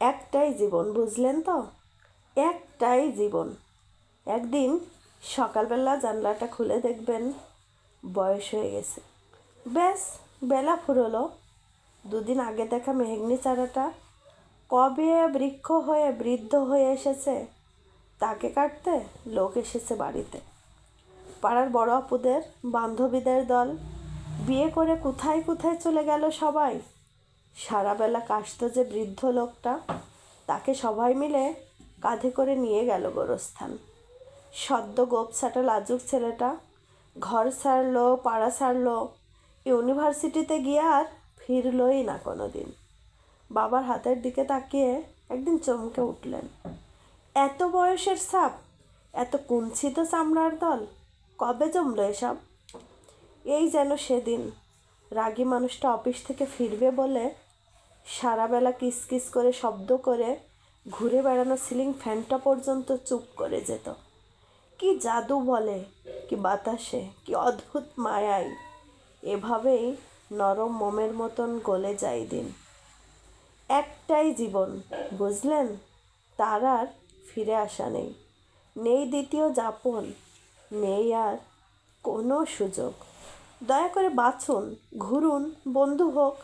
একটাই জীবন, বুঝলেন তো? একটাই জীবন। একদিন সকালবেলা জানলাটা খুলে দেখবেন বয়স হয়ে গেছে। ব্যাস, বেলা ফুরলো। দুদিন আগে দেখা মেহগনি চারাটা। কবে বৃক্ষ হয়ে বৃদ্ধ হয়ে এসেছে, তাকে কাটতে লোক এসেছে বাড়িতে। পাড়ার বড় আপুদের, বান্ধবীদের দল। বিয়ে করে কোথায় কোথায় চলে গেল সবাই? সারাবেলা কাশত যে বৃদ্ধ লোকটা, তাকে সবাই মিলে কাঁধে করে নিয়ে গেল গোরস্থান। সদ্য গোপ ছাটা লাজুক ছেলেটা, ঘর ছাড়লো, পাড়া ছাড়লো, ইউনিভার্সিটিতে গিয়ে আর ফিরলই না কোনো দিন বাবার হাতের দিকে তাকিয়ে একদিন চমকে উঠলেন। এত বয়সের সাপ, এত কুঞ্চিত চামড়ার দল, কবে জমলো এসব? এই যেন সেদিন রাগী মানুষটা অফিস থেকে ফিরবে বলে সারাবেলা কিসকিস করে শব্দ করে ঘুরে বেড়ানো সিলিং ফ্যানটা পর্যন্ত চুপ করে যেত। কি জাদু বলে, কি বাতাসে, কি অদ্ভুত মায়াই। এভাবেই নরম মোমের মতন গলে যায় দিন। একটাই জীবন, বুঝলেন? তার আর ফিরে আসা নেই। নেই দ্বিতীয় যাপন, নেই আর কোনো সুযোগ। দয়া করে বাঁচুন, ঘুরুন, বন্ধু হোক।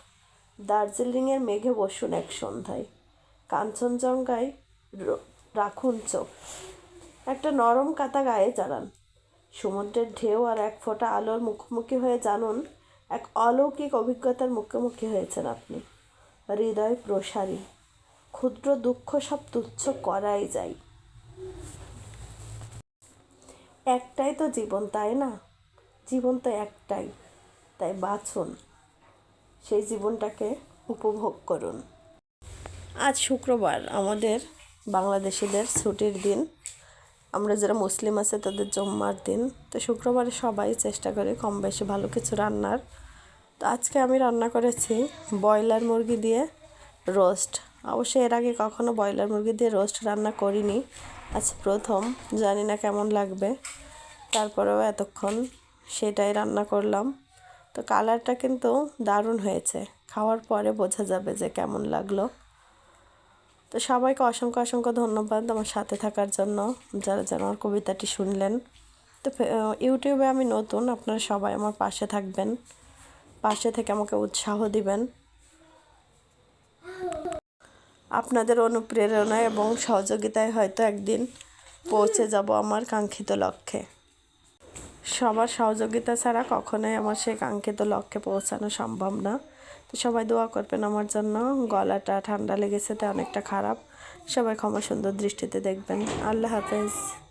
দার্জিলিংয়ের মেঘে বসুন এক সন্ধ্যায়। কাঞ্চনজঙ্ঘায় রাখুন চোখ। একটা নরম কাতা গায়ে চালান সমুদ্রের ঢেউ আর এক ফোঁটা আলোর মুখোমুখি হয়ে জানুন এক অলৌকিক অভিজ্ঞতার মুখোমুখি হয়েছেন আপনি। হৃদয় প্রসারী। ক্ষুদ্র দুঃখ সব তুচ্ছ করাই যায়। একটাই তো জীবন, তাই না? জীবন তো একটাই। তাই বাঁচুন। সেই জীবনটাকে উপভোগ করুন। আজ শুক্রবার আমাদের বাংলাদেশিদের ছুটির দিন। আমরা যারা মুসলিম আছে, তাদের জম্মার দিন। তো শুক্রবারে সবাই চেষ্টা করে কম বেশি ভালো কিছু রান্নার। তো আজকে আমি রান্না করেছি ব্রয়লার মুরগি দিয়ে রোস্ট। অবশ্যই এর আগে কখনো ব্রয়লার মুরগি দিয়ে রোস্ট রান্না করিনি। আজ প্রথম, জানি না কেমন লাগবে। তারপরেও এতক্ষণ সেটাই রান্না করলাম। তো কালারটা কিন্তু দারুণ হয়েছে। খাওয়ার পরে বোঝা যাবে যে কেমন লাগল। তো সবাইকে অসংখ্য অসংখ্য ধন্যবাদ আমার সাথে থাকার জন্য, যারা যেন আমার কবিতাটি শুনলেন। তো ইউটিউবে আমি নতুন, আপনারা সবাই আমার পাশে থাকবেন। পাশে থেকে আমাকে উৎসাহ দিবেন। আপনাদের অনুপ্রেরণা এবং সহযোগিতায় হয়তো একদিন পৌঁছে যাব আমার কাঙ্ক্ষিত লক্ষ্যে। সবার সহযোগিতা ছাড়া কখনোই আমার সেই কাঙ্ক্ষিত লক্ষ্যে পৌঁছানো সম্ভব না। তো সবাই দোয়া করবেন আমার জন্য, গলাটা ঠান্ডা লেগেছে তাই অনেকটা খারাপ। সবাই ক্ষমা সুন্দর দৃষ্টিতে দেখবেন। আল্লাহ হাফেজ।